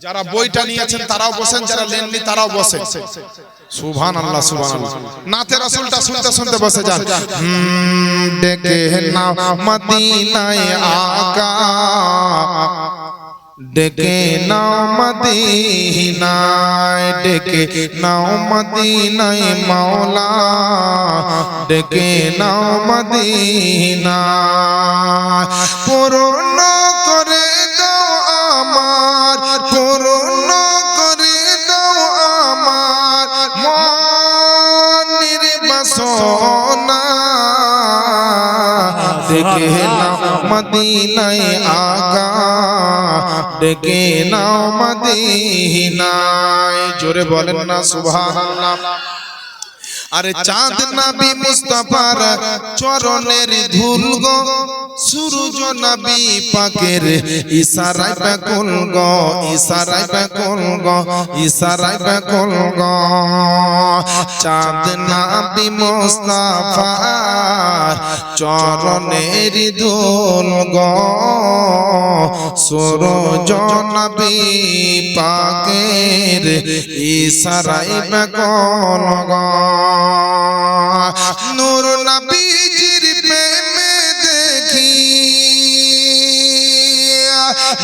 যারা বইটা নিয়েছেন, তারাও বসেন, যারা লেননি তারাও বসেন সুবহান আল্লাহ আল্লাহ নাতে রাসূলটা শুনতে শুনতে বসে যান। ডেকে নাও মদিনায় আকা। ডেকে নাও মদিনায়, ডেকে নাও মদিনায় মাওলা। ডেকে নাও মদিনায়। পূর্ণ করে ডেকে নাও মদিনায় আগা। ডেকে নাও মদিনায়। জোরে বলেন না আরে চাঁদ নবী মুস্তাফার চরণের ধুল গো। সূরজ নবী পাকের ইশারায় পাকুল গো। ইশারায় পাকুল গো। ইশারায় পাকুল গো। চাঁদ নবী মুস্তাফার চরণের ধুল গো। সূরজ নবী পাকের ইশারায় পাকুল গো।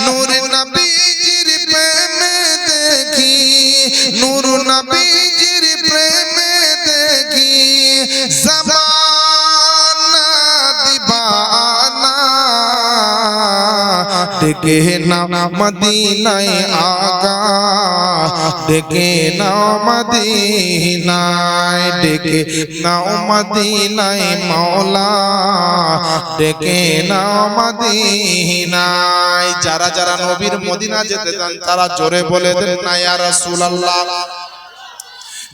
নূর নবীজির প্রেমে দেখি, নূর নবীজির প্রেমে দেখি, জামানা দিবানা। ডেকে নাও মদিনায় আগা ডেকে নাও মদিনায় ডেকে নাও মদিনায় মাওলা ডেকে নাও মদিনায়। যারা যারা নবীর মদিনা যেতে চান, তারা জোরে বলে দেন, না, ইয়া রাসূলুল্লাহ।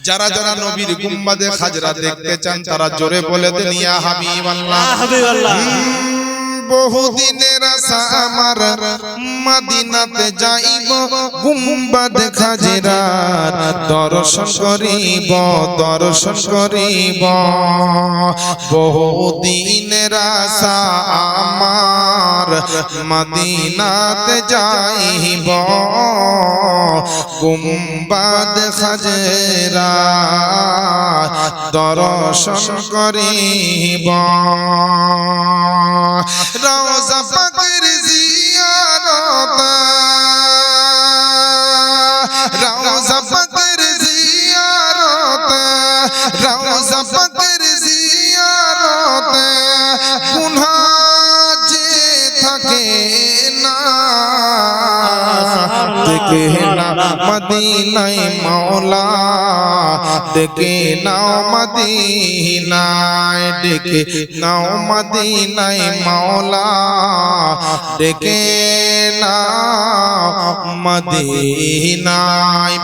যারা যারা নবীর গুম্বাদে খাজরা দেখতে চান, তারা জোরে বলে দেন, ইয়া হাবিবাল্লাহ। হাবিবাল্লাহ। বহুদিনের আশা আমার মদিনাতে যাইব। গুম্বাদ খাজরার দর্শন করিব দর্শন করিব। বহুদিনের আশা আমার মদিনাতে যাইব। গুম্বাদ খাজরা দর্শন করিব। রওজা পাকের জিয়ারত। রওজা পাকের জিয়ারত। রওজা পাকের জিয়ারত। গুনাহ যে থাকে না দেখে না মদিনাই মাওলা দেখে নাও মদিনায় দেখে নাও মদিনাই মাওলা দেখে নাও মদিনায়